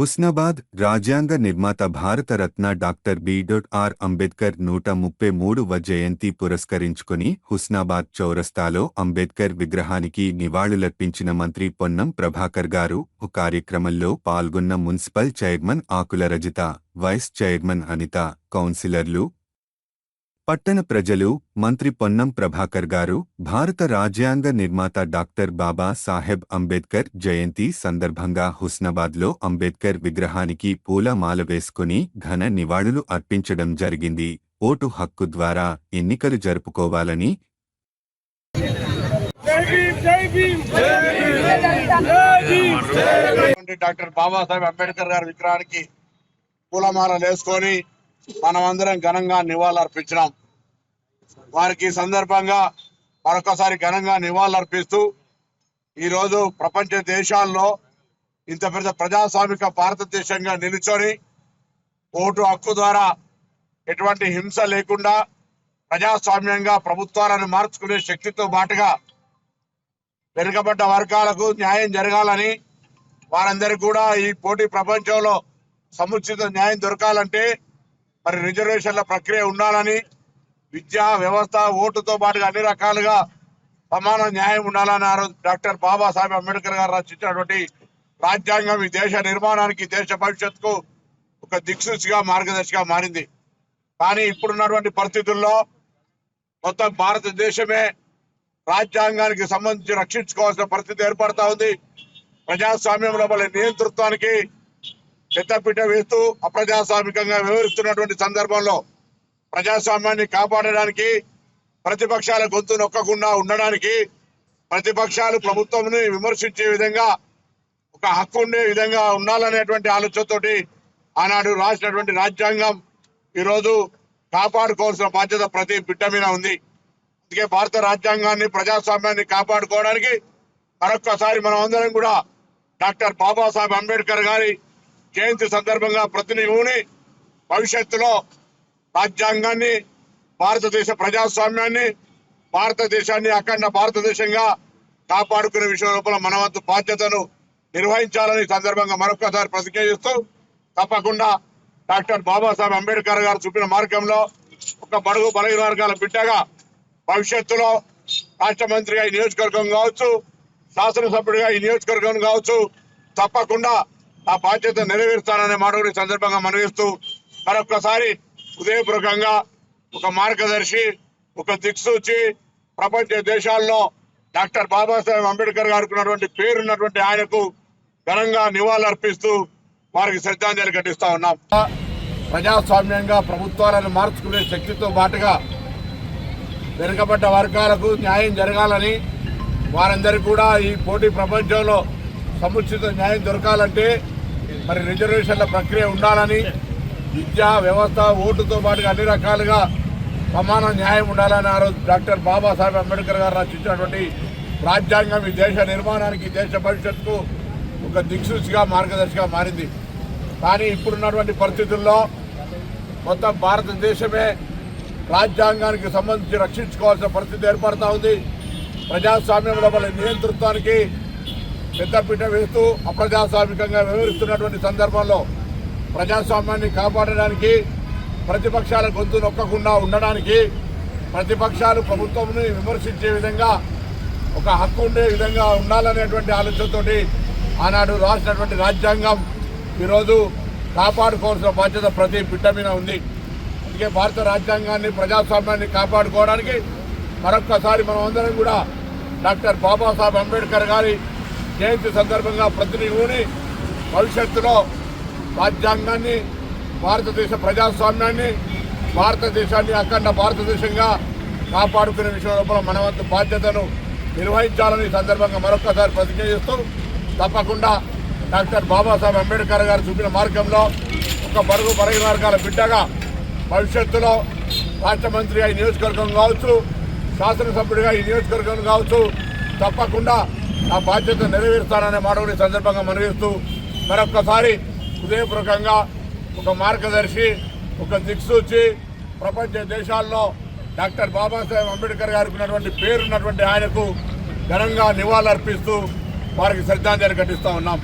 హుస్నాబాద్ రాజ్యాంగ నిర్మాత Bharat Ratna doctor are Ambedkar నూట ముప్పై మూడవ జయంతి పురస్కరించుకుని హుస్నాబాద్ చౌరస్తాలో అంబేద్కర్ విగ్రహానికి నివాళులర్పించిన మంత్రి పొన్నం ప్రభాకర్ గారు ఓ కార్యక్రమంలో పాల్గొన్న municipal chairman Akula Rajitha vice chairman Anitha కౌన్సిలర్లు పట్టణ ప్రజలు మంత్రి పొన్నం ప్రభాకర్ గారు భారత రాజ్యాంగ నిర్మాత డాక్టర్ బాబా సాహెబ్ అంబేద్కర్ జయంతి సందర్భంగా హుస్నాబాద్లో అంబేద్కర్ విగ్రహానికి పూలమాల వేసుకుని ఘన నివాళులు అర్పించడం జరిగింది. ఓటు హక్కు ద్వారా ఎన్నికలు జరుపుకోవాలని డాక్టర్ బాబాసాహెబ్ అంబేద్కర్ గారి విగ్రహానికి పూలమాల వేసుకొని మనమందరం ఘనంగా నివాళులర్పించినాం. వారికి సందర్భంగా మరొకసారి ఘనంగా నివాళులర్పిస్తూ ఈరోజు ప్రపంచ దేశాల్లో ఇంత పెద్ద ప్రజాస్వామిక భారతదేశంగా నిలుచొని ఓటు హక్కు ద్వారా ఎటువంటి హింస లేకుండా ప్రజాస్వామ్యంగా ప్రభుత్వాలను మార్చుకునే శక్తితో పాటుగా వెనుకబడ్డ వర్గాలకు న్యాయం జరగాలని వారందరికీ కూడా ఈ పోటీ ప్రపంచంలో సముచిత న్యాయం దొరకాలంటే మరి రిజర్వేషన్ల ప్రక్రియ ఉండాలని విద్యా వ్యవస్థ ఓటుతో పాటుగా అన్ని రకాలుగా సమాన న్యాయం ఉండాలని ఆ రోజు డాక్టర్ బాబాసాహెబ్ అంబేద్కర్ గారు రచించినటువంటి రాజ్యాంగం ఈ దేశ నిర్మాణానికి దేశ భవిష్యత్తుకు ఒక దిక్సూచిగా మార్గదర్శిగా మారింది. కానీ ఇప్పుడున్నటువంటి పరిస్థితుల్లో మొత్తం భారతదేశమే రాజ్యాంగానికి సంబంధించి రక్షించుకోవాల్సిన పరిస్థితి ఏర్పడతా ఉంది. ప్రజాస్వామ్యం లోపల నియంతృత్వానికి పెద్దపీట వేస్తూ అప్రజాస్వామికంగా వ్యవహరిస్తున్నటువంటి సందర్భంలో ప్రజాస్వామ్యాన్ని కాపాడడానికి ప్రతిపక్షాల గొంతు నొక్కకుండా ఉండడానికి ప్రతిపక్షాలు ప్రభుత్వంని విమర్శించే విధంగా ఒక హక్కు ఉండే విధంగా ఉండాలనేటువంటి ఆలోచనతోటి ఆనాడు రాసినటువంటి రాజ్యాంగం ఈరోజు కాపాడుకోవాల్సిన బాధ్యత ప్రతి బిడ్డ మీద ఉంది. అందుకే భారత రాజ్యాంగాన్ని ప్రజాస్వామ్యాన్ని కాపాడుకోవడానికి మరొక్కసారి మనం అందరం కూడా డాక్టర్ బాబాసాహెబ్ అంబేద్కర్ గారి జయంతి సందర్భంగా ప్రతినిధుని భవిష్యత్తులో రాజ్యాంగాన్ని భారతదేశ ప్రజాస్వామ్యాన్ని భారతదేశాన్ని అఖండ భారతదేశంగా కాపాడుకునే విషయం లోపల మన వంతు బాధ్యతను నిర్వహించాలని సందర్భంగా మరొకసారి ప్రతిజ్ఞ చేస్తూ తప్పకుండా డాక్టర్ బాబాసాహెబ్ అంబేద్కర్ గారు చూపిన మార్గంలో ఒక బడుగు బలహీన వర్గాల బిడ్డగా భవిష్యత్తులో రాష్ట్ర మంత్రిగా ఈ నియోజకవర్గం కావచ్చు శాసనసభ్యుడిగా ఈ నియోజకవర్గం కావచ్చు తప్పకుండా ఆ బాధ్యత నెరవేరుస్తాననే మాట కూడా సందర్భంగా మనవిస్తూ మరొక్కసారి హృదయపూర్వకంగా ఒక మార్గదర్శి ఒక దిక్సూచి ప్రపంచ దేశాల్లో డాక్టర్ బాబాసాహెబ్ అంబేద్కర్ గారికి ఉన్నటువంటి పేరున్నటువంటి ఆయనకు ఘనంగా నివాళులర్పిస్తూ వారికి శ్రద్ధాంజలి ఘటిస్తా ఉన్నాం. ప్రజాస్వామ్యంగా ప్రభుత్వాలను మార్చుకునే శక్తితో పాటుగా వెనుకబడ్డ వర్గాలకు న్యాయం జరగాలని వారందరికీ కూడా ఈ పోటీ ప్రపంచంలో సముచిత న్యాయం దొరకాలంటే మరి రిజర్వేషన్ల ప్రక్రియ ఉండాలని విద్యా వ్యవస్థ ఓటుతో పాటుగా అన్ని రకాలుగా సమాన న్యాయం ఉండాలని ఆ రోజు డాక్టర్ బాబాసాహెబ్ అంబేద్కర్ గారు రచించినటువంటి రాజ్యాంగం ఈ దేశ నిర్మాణానికి దేశ భవిష్యత్తుకు ఒక దిక్సూచిగా మార్గదర్శిగా మారింది. కానీ ఇప్పుడున్నటువంటి పరిస్థితుల్లో మొత్తం భారతదేశమే రాజ్యాంగానికి సంబంధించి రక్షించుకోవాల్సిన పరిస్థితి ఏర్పడతా ఉంది. ప్రజాస్వామ్యం లోపల నియంతృత్వానికి పెద్దపీట వేస్తూ అప్రజాస్వామికంగా వ్యవహరిస్తున్నటువంటి సందర్భంలో ప్రజాస్వామ్యాన్ని కాపాడడానికి ప్రతిపక్షాల గొంతు నొక్కకుండా ఉండడానికి ప్రతిపక్షాలు ప్రభుత్వంని విమర్శించే విధంగా ఒక హక్కు ఉండే విధంగా ఉండాలనేటువంటి ఆలోచనతోటి ఆనాడు రాసినటువంటి రాజ్యాంగం ఈరోజు కాపాడుకోవాల్సిన బాధ్యత ప్రతి బిడ్డ మీద ఉంది. అందుకే భారత రాజ్యాంగాన్ని ప్రజాస్వామ్యాన్ని కాపాడుకోవడానికి మరొక్కసారి మనం అందరం కూడా డాక్టర్ బాబాసాహెబ్ అంబేద్కర్ గారి జయంతి సందర్భంగా ప్రతినిధుని భవిష్యత్తులో రాజ్యాంగాన్ని భారతదేశ ప్రజాస్వామ్యాన్ని భారతదేశాన్ని అఖండ భారతదేశంగా కాపాడుకునే విషయం లోపల మన వంతు బాధ్యతను నిర్వహించాలని సందర్భంగా మరొకసారి ప్రతిజ్ఞ చేస్తూ తప్పకుండా డాక్టర్ బాబాసాహెబ్ అంబేద్కర్ గారు చూపిన మార్గంలో ఒక బరుగు బలహీన వర్గాల బిడ్డగా భవిష్యత్తులో రాష్ట్ర మంత్రిగా ఈ నియోజకవర్గం కావచ్చు శాసనసభ్యుడిగా ఈ నియోజకవర్గం కావచ్చు తప్పకుండా ఆ బాధ్యత నెరవేరుస్తాననే మాట కూడా సందర్భంగా మనవిస్తూ మరొక్కసారి హృదయపూర్వకంగా ఒక మార్గదర్శి ఒక దిక్సూచి ప్రపంచ దేశాల్లో డాక్టర్ బాబాసాహెబ్ అంబేద్కర్ గారికి ఉన్నటువంటి పేరున్నటువంటి ఆయనకు ఘనంగా నివాళులర్పిస్తూ వారికి శ్రద్ధాంజలి ఘటిస్తూ ఉన్నాం.